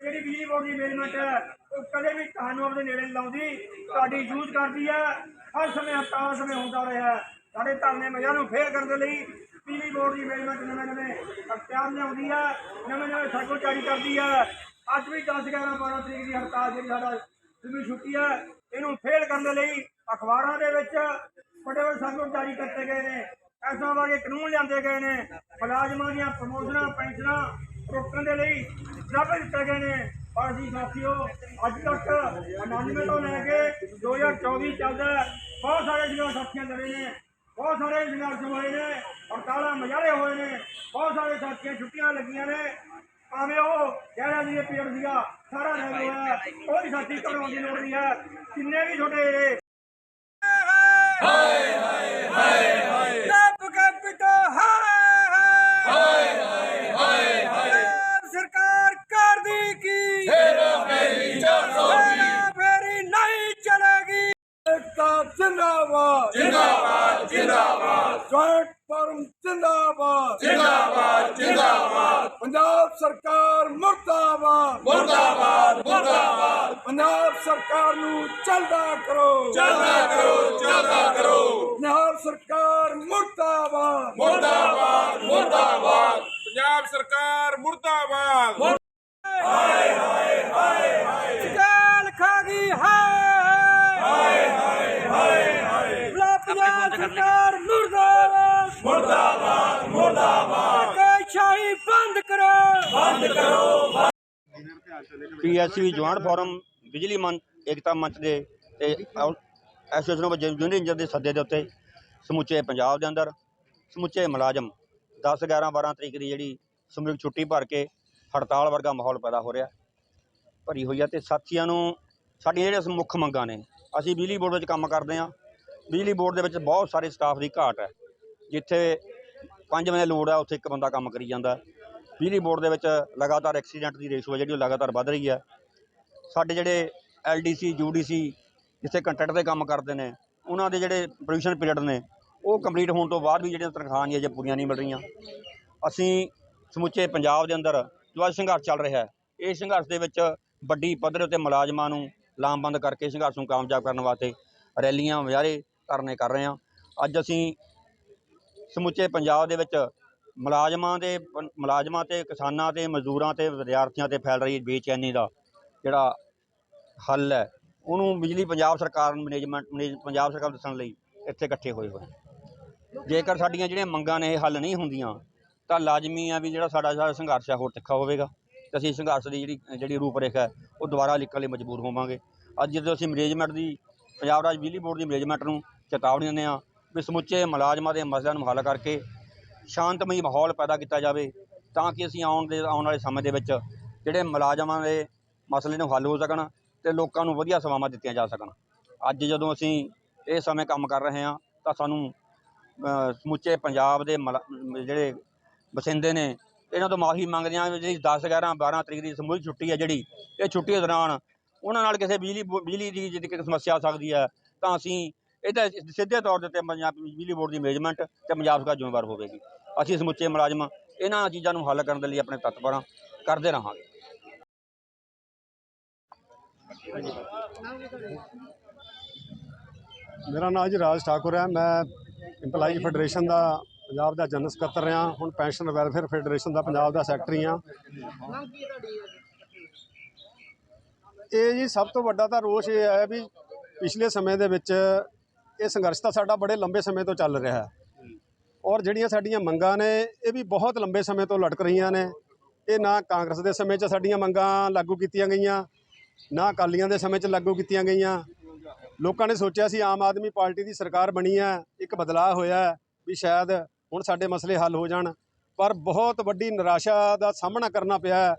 ਜਿਹੜੀ ਬਿਜਲੀ ਬੋਰਡ ਦੀ ਮੈਨੇਜਮੈਂਟ ਹੈ ਉਹ ਕਦੇ ਵੀ ਤੁਹਾਨੂੰ ਆਪਣੇ ਨੇੜੇ ਨਹੀਂ ਲਾਉਂਦੀ। ਤੁਹਾਡੀ ਯੂਜ਼ ਕਰਦੀ ਹੈ। ਹਰ ਸਮੇਂ ਹਰ ਸਮੇਂ ਹੁੰਦਾ ਰਿਹਾ ਸਾਡੇ ਧਰਨੇ ਮਜ਼ਾ ਨੂੰ ਫੇਰ ਕਰਨ ਦੇ ਲਈ ਬਿਜਲੀ ਬੋਰਡ ਦੀ ਮੈਨੇਜਮੈਂਟ ਨਵੇਂ ਨਵੇਂ ਅਖਤਿਆਰ ਲਿਆਉਂਦੀ ਹੈ। ਨਵੇਂ ਨਵੇਂ ਸਰਕਲ ਜਾਰੀ ਕਰਦੀ ਹੈ। ਅੱਜ ਵੀ 10 11 12 ਤਰੀਕ ਦੀ ਹੜਤਾਲ ਜਿਹੜੀ ਸਾਡਾ ਜਿਵੇਂ ਛੁੱਟੀ ਹੈ, ਇਹਨੂੰ ਫੇਲ ਕਰਨ ਦੇ ਲਈ ਅਖਬਾਰਾਂ ਦੇ ਵਿੱਚ ਵੱਡੇ ਵੱਡੇ ਸਰਕਲ ਜਾਰੀ ਕੀਤੇ ਗਏ ਨੇ। ਐਸਾ ਵਾਲੇ ਕਾਨੂੰਨ ਲਿਆਂਦੇ ਗਏ ਨੇ। ਮੁਲਾਜ਼ਮਾਂ ਦੀਆਂ ਪ੍ਰਮੋਸ਼ਨਾਂ, ਪੈਨਸ਼ਨਾਂ ਰੋਕਣ ਦੇ ਲਈ ਜੱਬ ਦਿੱਤੇ ਗਏ ਨੇ। ਪਰ ਅਸੀਂ ਸਾਥੀਓ, ਅੱਜ ਤੱਕ 99 ਤੋਂ ਲੈ ਕੇ 2024 ਚੱਲਦਾ ਬਹੁਤ ਸਾਰੇ ਜਿਹੜੇ ਸਾਥੀਆਂ ਲੜੇ ਨੇ, ਬਹੁਤ ਸਾਰੇ ਸੰਘਰਸ਼ ਹੋਏ ਨੇ, ਹੜਤਾਲਾਂ ਮਜਾਰੇ ਹੋਏ ਨੇ, ਬਹੁਤ ਸਾਰੇ ਸਾਥੀਆਂ ਛੁੱਟੀਆਂ ਲੱਗੀਆਂ ਨੇ। ਭਾਵੇਂ ਉਹ ਕਹਿ ਜੀ ਪੀੜ ਸੀਗਾ, ਸਾਰਾ ਰਹਿ ਹੋਇਆ ਕੋਈ ਸਾਥੀ ਘਬਰਾਉਣ ਦੀ ਲੋੜ ਨਹੀਂ ਹੈ। ਕਿੰਨੇ ਵੀ ਛੋਟੇ ਰੱਬ ਕੇ ਪਿਤਾ ਹਾਏ ਹਾਏ ਹਾਏ ਹਾਏ ਸਰਕਾਰ ਕਰਦੀ ਕੀ ਤੇਰਾ ਫੇਰੀ 420 ਫੇਰੀ ਨਹੀਂ ਚਲੇਗੀ ਏਕਤਾ ਜਿੰਦਾਬਾਦ। ਜਿੰਦਾਬਾਦ ਜਿੰਦਾਬਾਦ। ਜੁਆਇੰਟ ਫਰਮ ਜਿੰਦਾਬਾਦ। ਜਿੰਦਾਬਾਦ ਜਿੰਦਾਬਾਦ। ਪੰਜਾਬ ਸਰਕਾਰ ਮੁਰਦਾਬਾਦ। ਮੁਰਦਾਬਾਦ ਮੁਰਦਾਬਾਦ। ਪੰਜਾਬ ਸਰਕਾਰ ਨੂੰ ਚਲਦਾ ਕਰੋ। ਚਲਦਾ ਕਰੋ ਚਲਦਾ ਕਰੋ। ਪੰਜਾਬ ਸਰਕਾਰ ਮੁਰਦਾਬਾਦ। ਮੁਰਦਾਬਾਦ ਮੁਰਦਾਬਾਦ। ਪੰਜਾਬ ਸਰਕਾਰ ਮੁਰਦਾਬਾਦ ਚਕਾਲ ਖਾ ਗਈ ਹਾਏ ਹਾਏ ਹਾਏ ਹਾਏ ਹਾਏ ਪੰਜਾਬ ਸਰਕਾਰ ਮੁਰਦਾਬਾਦ ਮੁਰਦਾਬਾਦ ਮੁਰਦਾਬਾਦ ਸ਼ਾਹੀ ਬੰਦ ਕਰੋ, ਬੰਦ ਪੀਐਸਸੀ ਜੁਆਇੰਟ ਫੋਰਮ, ਬਿਜਲੀ ਮੰਚ, ਏਕਤਾ ਮੰਚ ਦੇ ਤੇ ਐਸੋਸੀਏਸ਼ਨ ਆਫ ਜੂਨੀਅਰ ਇੰਜੀਨੀਅਰ ਦੇ ਸੱਦੇ ਦੇ ਉੱਤੇ ਸਮੁੱਚੇ ਪੰਜਾਬ ਦੇ ਅੰਦਰ, ਸਮੁੱਚੇ ਮੁਲਾਜ਼ਮ 10 11 12 ਤਰੀਕ ਦੀ ਜਿਹੜੀ ਸਮੂਹਿਕ ਛੁੱਟੀ ਭਰ ਕੇ ਹੜਤਾਲ ਵਰਗਾ ਮਾਹੌਲ ਪੈਦਾ ਹੋ ਰਿਹਾ। ਭਰੀ ਹੋਈ ਹੈ ਤੇ ਸਾਥੀਆਂ ਨੂੰ ਸਾਡੀਆਂ ਜਿਹੜੀਆਂ ਮੁੱਖ ਮੰਗਾਂ ਨੇ, ਅਸੀਂ ਬਿਜਲੀ ਬੋਰਡ ਵਿੱਚ ਕੰਮ ਕਰਦੇ ਹਾਂ। ਬਿਜਲੀ ਬੋਰਡ ਦੇ ਵਿੱਚ ਬਹੁਤ ਸਾਰੇ ਸਟਾਫ ਦੀ ਘਾਟ ਹੈ। ਜਿੱਥੇ ਪੰਜ ਬੰਦੇ ਲੋੜ ਹੈ, ਉੱਥੇ ਇੱਕ ਬੰਦਾ ਕੰਮ ਕਰੀ ਜਾਂਦਾ। ਬਿਜਲੀ ਬੋਰਡ ਦੇ ਵਿੱਚ ਲਗਾਤਾਰ ਐਕਸੀਡੈਂਟ ਦੀ ਰੇਸ਼ੋ ਹੈ, ਜਿਹੜੀ ਉਹ ਲਗਾਤਾਰ ਵੱਧ ਰਹੀ ਹੈ। ਸਾਡੇ ਜਿਹੜੇ ਐਲਡੀਸੀ ਯੂਡੀਸੀ ਜਿੱਥੇ ਕੰਟਰੈਕਟ ਤੇ ਕੰਮ ਕਰਦੇ ਨੇ, ਉਹਨਾਂ ਦੇ ਜਿਹੜੇ ਪ੍ਰੋਵੀਜ਼ਨ ਪੀਰੀਅਡ ਨੇ, ਉਹ ਕੰਪਲੀਟ ਹੋਣ ਤੋਂ ਬਾਅਦ ਵੀ ਜਿਹੜੀਆਂ ਤਨਖਾਹਾਂ ਨਹੀਂ ਅਜੇ ਪੂਰੀਆਂ ਨਹੀਂ ਮਿਲ ਰਹੀਆਂ। ਅਸੀਂ ਸਮੁੱਚੇ ਪੰਜਾਬ ਦੇ ਅੰਦਰ ਜੋ ਅੱਜ ਸੰਘਰਸ਼ ਚੱਲ ਰਿਹਾ ਹੈ, ਇਹ ਸੰਘਰਸ਼ ਦੇ ਵਿੱਚ ਵੱਡੀ ਪੱਧਰ ਉੱਤੇ ਮੁਲਾਜ਼ਮਾਂ ਨੂੰ ਲਾਮਬੰਦ ਕਰਕੇ ਸੰਘਰਸ਼ ਨੂੰ ਕਾਮਯਾਬ ਕਰਨ ਵਾਸਤੇ ਰੈਲੀਆਂ, ਮੁਜ਼ਾਹਰੇ ਧਰਨੇ ਕਰ ਰਹੇ ਹਾਂ। ਅੱਜ ਅਸੀਂ ਸਮੁੱਚੇ ਪੰਜਾਬ ਦੇ ਵਿੱਚ ਮੁਲਾਜ਼ਮਾਂ ਦੇ ਪ- ਮੁਲਾਜ਼ਮਾਂ ਤੇ, ਕਿਸਾਨਾਂ ਤੇ, ਮਜ਼ਦੂਰਾਂ ਤੇ, ਵਿਦਿਆਰਥੀਆਂ ਤੇ ਫੈਲ ਰਹੀ ਬੇਚੈਨੀ ਦਾ ਜਿਹੜਾ ਹੱਲ ਹੈ, ਉਹਨੂੰ ਬਿਜਲੀ ਪੰਜਾਬ ਸਰਕਾਰ ਮੈਨੇਜਮੈਂਟ, ਮੈਨੇਜ- ਪੰਜਾਬ ਸਰਕਾਰ ਦੱਸਣ ਲਈ ਇੱਥੇ ਇਕੱਠੇ ਹੋਏ ਹੋਏ ਜੇਕਰ ਸਾਡੀਆਂ ਜਿਹੜੀਆਂ ਮੰਗਾਂ ਨੇ ਇਹ ਹੱਲ ਨਹੀਂ ਹੁੰਦੀਆਂ, ਤਾਂ ਲਾਜ਼ਮੀ ਆ ਵੀ ਜਿਹੜਾ ਸਾਡਾ ਸਾਰਾ ਸੰਘਰਸ਼ ਹੈ ਹੋਰ ਤਿੱਖਾ ਹੋਵੇਗਾ ਤੇ ਅਸੀਂ ਸੰਘਰਸ਼ ਦੀ ਜਿਹੜੀ ਜਿਹੜੀ ਰੂਪਰੇਖਾ ਹੈ, ਉਹ ਦੁਬਾਰਾ ਲਿਖਣ ਲਈ ਮਜਬੂਰ ਹੋਵਾਂਗੇ। ਅੱਜ ਜਦੋਂ ਅਸੀਂ ਮੈਨੇਜਮੈਂਟ ਦੀ, ਪੰਜਾਬ ਰਾਜ ਬਿਜਲੀ ਬੋਰਡ ਦੀ ਮੈਨੇਜਮੈਂਟ ਨੂੰ ਚੇਤਾਵਨੀ ਦਿੰਦੇ ਹਾਂ, ਵੀ ਸਮੁੱਚੇ ਮੁਲਾਜ਼ਮਾਂ ਦੇ ਮਸਲਿਆਂ ਨੂੰ ਹੱਲ ਕਰਕੇ ਸ਼ਾਂਤਮਈ ਮਾਹੌਲ ਪੈਦਾ ਕੀਤਾ ਜਾਵੇ ਤਾਂ ਕਿ ਅਸੀਂ ਆਉਣ ਦੇ, ਆਉਣ ਵਾਲੇ ਸਮੇਂ ਦੇ ਵਿੱਚ ਜਿਹੜੇ ਮੁਲਾਜ਼ਮਾਂ ਦੇ ਮਸਲੇ ਨੂੰ ਹੱਲ ਹੋ ਸਕਣ ਅਤੇ ਲੋਕਾਂ ਨੂੰ ਵਧੀਆ ਸੇਵਾਵਾਂ ਦਿੱਤੀਆਂ ਜਾ ਸਕਣ। ਅੱਜ ਜਦੋਂ ਅਸੀਂ ਇਹ ਸਮੇਂ ਕੰਮ ਕਰ ਰਹੇ ਹਾਂ, ਤਾਂ ਸਾਨੂੰ ਸਮੁੱਚੇ ਪੰਜਾਬ ਦੇ ਮਲਾ, ਜਿਹੜੇ ਵਸਿੰਦੇ ਨੇ, ਇਹਨਾਂ ਤੋਂ ਮਾਫੀ ਮੰਗਦੇ ਹਾਂ ਵੀ ਜਿਹੜੀ 10 11 12 ਤਰੀਕ ਦੀ ਸਮੂਹਿਕ ਛੁੱਟੀ ਹੈ ਜਿਹੜੀ, ਇਹ ਛੁੱਟੀ ਦੌਰਾਨ ਉਹਨਾਂ ਨਾਲ ਕਿਸੇ ਬਿਜਲੀ ਬੋ- ਬਿਜਲੀ ਦੀ ਜੇ ਕੋਈ ਸਮੱਸਿਆ ਆ ਸਕਦੀ ਹੈ, ਤਾਂ ਅਸੀਂ ਇਹਦਾ ਸਿੱਧੇ ਤੌਰ ਦੇ ਉੱਤੇ ਪੰਜਾਬ ਬਿਜਲੀ ਬੋਰਡ ਦੀ ਮੈਨੇਜਮੈਂਟ ਤੇ ਪੰਜਾਬ ਸਰਕਾਰ ਜ਼ਿੰਮੇਵਾਰ ਹੋਵੇਗੀ। ਅਸੀਂ ਸਮੁੱਚੇ ਮੁਲਾਜ਼ਮ ਇਹਨਾਂ ਚੀਜ਼ਾਂ ਨੂੰ ਹੱਲ ਕਰਨ ਦੇ ਲਈ ਆਪਣੇ ਤਤਪਰਾਂ ਕਰਦੇ ਰਹਾਂਗੇ। ਮੇਰਾ ਨਾਮ ਜੀ ਰਾਜ ਠਾਕੁਰ ਹੈ। ਮੈਂ ਇੰਪਲਾਈ ਫੈਡਰੇਸ਼ਨ ਦਾ ਪੰਜਾਬ ਦਾ ਜਨਰਲ ਸਕੱਤਰ ਰਿਹਾ। ਹੁਣ ਪੈਨਸ਼ਨ ਵੈਲਫੇਅਰ ਫੈਡਰੇਸ਼ਨ ਦਾ ਪੰਜਾਬ ਦਾ ਸੈਕਟਰੀ ਹਾਂ। ਇਹ ਜੀ ਸਭ ਤੋਂ ਵੱਡਾ ਤਾਂ ਰੋਸ਼ ਇਹ ਹੈ ਵੀ ਪਿਛਲੇ ਸਮੇਂ ਦੇ ਵਿੱਚ ਇਹ ਸੰਘਰਸ਼ ਤਾਂ ਸਾਡਾ ਬੜੇ ਲੰਬੇ ਸਮੇਂ ਤੋਂ ਚੱਲ ਰਿਹਾ ਹੈ। ਔਰ ਜਿਹੜੀਆਂ ਸਾਡੀਆਂ ਮੰਗਾਂ ਨੇ, ਇਹ ਵੀ ਬਹੁਤ ਲੰਬੇ ਸਮੇਂ ਤੋਂ ਲਟਕ ਰਹੀਆਂ ਨੇ। ਇਹ ਨਾ ਕਾਂਗਰਸ ਦੇ ਸਮੇਂ 'ਚ ਸਾਡੀਆਂ ਮੰਗਾਂ ਲਾਗੂ ਕੀਤੀਆਂ ਗਈਆਂ, ਨਾ ਅਕਾਲੀਆਂ ਦੇ ਸਮੇਂ 'ਚ ਲਾਗੂ ਕੀਤੀਆਂ ਗਈਆਂ। ਲੋਕਾਂ ਨੇ ਸੋਚਿਆ ਸੀ, ਆਮ ਆਦਮੀ ਪਾਰਟੀ ਦੀ ਸਰਕਾਰ ਬਣੀ ਹੈ, ਇੱਕ ਬਦਲਾਅ ਹੋਇਆ ਵੀ ਸ਼ਾਇਦ ਹੁਣ ਸਾਡੇ ਮਸਲੇ ਹੱਲ ਹੋ ਜਾਣ। ਪਰ ਬਹੁਤ ਵੱਡੀ ਨਿਰਾਸ਼ਾ ਦਾ ਸਾਹਮਣਾ ਕਰਨਾ ਪਿਆ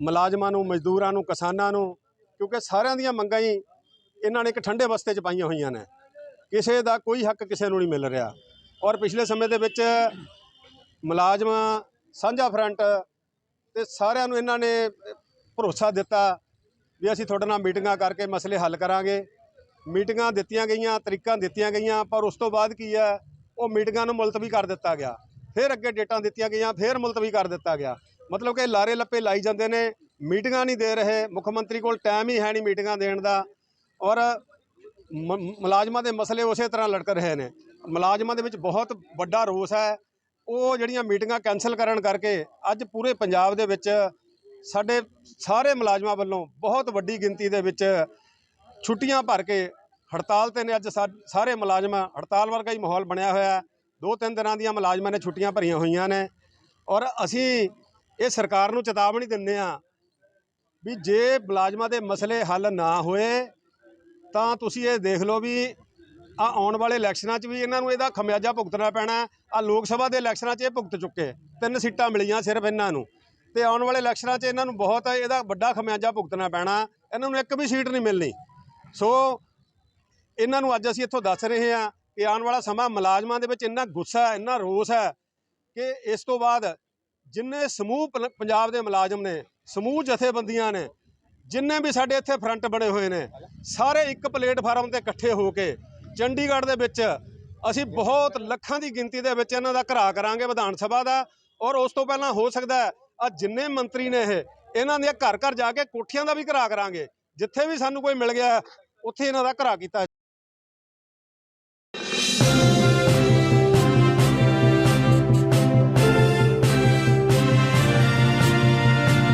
ਮੁਲਾਜ਼ਮਾਂ ਨੂੰ, ਮਜ਼ਦੂਰਾਂ ਨੂੰ, ਕਿਸਾਨਾਂ ਨੂੰ, ਕਿਉਂਕਿ ਸਾਰਿਆਂ ਦੀਆਂ ਮੰਗਾਂ ਹੀ ਇਹਨਾਂ ਨੇ ਇੱਕ ਠੰਡੇ ਬਸਤੇ 'ਚ ਪਾਈਆਂ ਹੋਈਆਂ ਨੇ। ਕਿਸੇ ਦਾ ਕੋਈ ਹੱਕ ਕਿਸੇ ਨੂੰ ਨਹੀਂ ਮਿਲ ਰਿਹਾ। ਔਰ ਪਿਛਲੇ ਸਮੇਂ ਦੇ ਵਿੱਚ ਮੁਲਾਜ਼ਮ ਸਾਂਝਾ ਫਰੰਟ ਤੇ ਸਾਰਿਆਂ ਨੂੰ ਇਹਨਾਂ ਨੇ ਭਰੋਸਾ ਦਿੱਤਾ ਵੀ ਅਸੀਂ ਤੁਹਾਡੇ ਨਾਲ ਮੀਟਿੰਗਾਂ ਕਰਕੇ ਮਸਲੇ ਹੱਲ ਕਰਾਂਗੇ। ਮੀਟਿੰਗਾਂ ਦਿੱਤੀਆਂ ਗਈਆਂ, ਤਰੀਕਾਂ ਦਿੱਤੀਆਂ ਗਈਆਂ, ਪਰ ਉਸ ਤੋਂ ਬਾਅਦ ਕੀ ਹੈ, ਉਹ ਮੀਟਿੰਗਾਂ ਨੂੰ ਮੁਲਤਵੀ ਕਰ ਦਿੱਤਾ ਗਿਆ। ਫਿਰ ਅੱਗੇ ਡੇਟਾਂ ਦਿੱਤੀਆਂ ਗਈਆਂ, ਫਿਰ ਮੁਲਤਵੀ ਕਰ ਦਿੱਤਾ ਗਿਆ। ਮਤਲਬ ਕਿ ਲਾਰੇ ਲੱਪੇ ਲਾਈ ਜਾਂਦੇ ਨੇ, ਮੀਟਿੰਗਾਂ ਨਹੀਂ ਦੇ ਰਹੇ, ਮੁੱਖ ਮੰਤਰੀ ਕੋਲ ਟਾਈਮ ਹੀ ਹੈ ਨਹੀਂ ਮੀਟਿੰਗਾਂ ਦੇਣ ਦਾ। ਔਰ ਮ- ਮੁਲਾਜ਼ਮਾਂ ਦੇ ਮਸਲੇ ਉਸੇ ਤਰ੍ਹਾਂ ਲਟਕ ਰਹੇ ਨੇ। ਮੁਲਾਜ਼ਮਾਂ ਦੇ ਵਿੱਚ ਬਹੁਤ ਵੱਡਾ ਰੋਸ ਹੈ। ਉਹ ਜਿਹੜੀਆਂ ਮੀਟਿੰਗਾਂ ਕੈਨਸਲ ਕਰਨ ਕਰਕੇ ਅੱਜ ਪੂਰੇ ਪੰਜਾਬ ਦੇ ਵਿੱਚ ਸਾਡੇ ਸਾਰੇ ਮੁਲਾਜ਼ਮਾਂ ਵੱਲੋਂ ਬਹੁਤ ਵੱਡੀ ਗਿਣਤੀ ਦੇ ਵਿੱਚ ਛੁੱਟੀਆਂ ਭਰ ਕੇ ਹੜਤਾਲ ਤੇ ਨੇ ਅੱਜ ਸਾ- ਸਾਰੇ ਮੁਲਾਜ਼ਮ ਹੜਤਾਲ ਵਰਗਾ ਹੀ ਮਾਹੌਲ ਬਣਿਆ ਹੋਇਆ ਦੋ ਤਿੰਨ ਦਿਨਾਂ ਦੀਆਂ ਮੁਲਾਜ਼ਮਾਂ ਨੇ ਛੁੱਟੀਆਂ ਭਰੀਆਂ ਹੋਈਆਂ ਨੇ ਔਰ ਅਸੀਂ ਇਹ ਸਰਕਾਰ ਨੂੰ ਚੇਤਾਵਨੀ ਦਿੰਦੇ ਆ ਵੀ ਜੇ ਮੁਲਾਜ਼ਮਾਂ ਦੇ ਮਸਲੇ ਹੱਲ ਨਾ ਹੋਏ ਤਾਂ ਤੁਸੀਂ ਇਹ ਦੇਖ ਲਓ ਵੀ ਆ ਆਉਣ ਵਾਲੇ ਇਲੈਕਸ਼ਨਾਂ 'ਚ ਵੀ ਇਹਨਾਂ ਨੂੰ ਇਹਦਾ ਖਮਿਆਜਾ ਭੁਗਤਣਾ ਪੈਣਾ। ਆ ਲੋਕ ਸਭਾ ਦੇ ਇਲੈਕਸ਼ਨਾਂ 'ਚ ਇਹ ਭੁਗਤ ਚੁੱਕੇ। ਤਿੰਨ ਸੀਟਾਂ ਮਿਲੀਆਂ ਸਿਰਫ ਇਹਨਾਂ ਨੂੰ। ਤੇ ਆਉਣ ਵਾਲੇ ਇਲੈਕਸ਼ਨਾਂ 'ਚ ਇਹਨਾਂ ਨੂੰ ਬਹੁਤ ਇਹਦਾ ਵੱਡਾ ਖਮਿਆਜਾ ਭੁਗਤਣਾ ਪੈਣਾ। ਇਹਨਾਂ ਨੂੰ ਇੱਕ ਵੀ ਸੀਟ ਨਹੀਂ ਮਿਲਣੀ। ਸੋ ਇਹਨਾਂ ਨੂੰ ਅੱਜ ਅਸੀਂ ਇੱਥੋਂ ਦੱਸ ਰਹੇ ਹਾਂ ਕਿ ਆਉਣ ਵਾਲਾ ਸਮਾਂ ਮੁਲਾਜ਼ਮਾਂ ਦੇ ਵਿੱਚ ਇੰਨਾ ਗੁੱਸਾ ਹੈ, ਇੰਨਾ ਰੋਸ ਹੈ ਕਿ ਇਸ ਤੋਂ ਬਾਅਦ ਜਿੰਨੇ ਸਮੂਹ ਪਲ- ਪੰਜਾਬ ਦੇ ਮੁਲਾਜ਼ਮ ਨੇ, ਸਮੂਹ ਜਥੇਬੰਦੀਆਂ ਨੇ, ਜਿੰਨੇ ਵੀ ਸਾਡੇ ਇੱਥੇ ਫਰੰਟ ਬਣੇ ਹੋਏ ਨੇ, ਸਾਰੇ ਇੱਕ ਪਲੇਟਫਾਰਮ ਤੇ ਇਕੱਠੇ ਹੋ ਕੇ ਚੰਡੀਗੜ੍ਹ ਦੇ ਵਿੱਚ ਅਸੀਂ ਬਹੁਤ ਲੱਖਾਂ ਦੀ ਗਿਣਤੀ ਦੇ ਵਿੱਚ ਇਹਨਾਂ ਦਾ ਘਰਾ ਕਰਾਂਗੇ ਵਿਧਾਨ ਸਭਾ ਦਾ ਔਰ ਉਸ ਤੋਂ ਪਹਿਲਾਂ ਹੋ ਸਕਦਾ ਆ ਜਿੰਨੇ ਮੰਤਰੀ ਨੇ ਇਹ, ਇਹਨਾਂ ਦੇ ਘਰ ਘਰ ਜਾ ਕੇ ਕੋਠੀਆਂ ਦਾ ਵੀ ਘਰਾ ਕਰਾਂਗੇ, ਜਿੱਥੇ ਵੀ ਸਾਨੂੰ ਕੋਈ ਮਿਲ ਗਿਆ, ਉੱਥੇ ਇਹਨਾਂ ਦਾ ਘਰਾ ਕੀਤਾ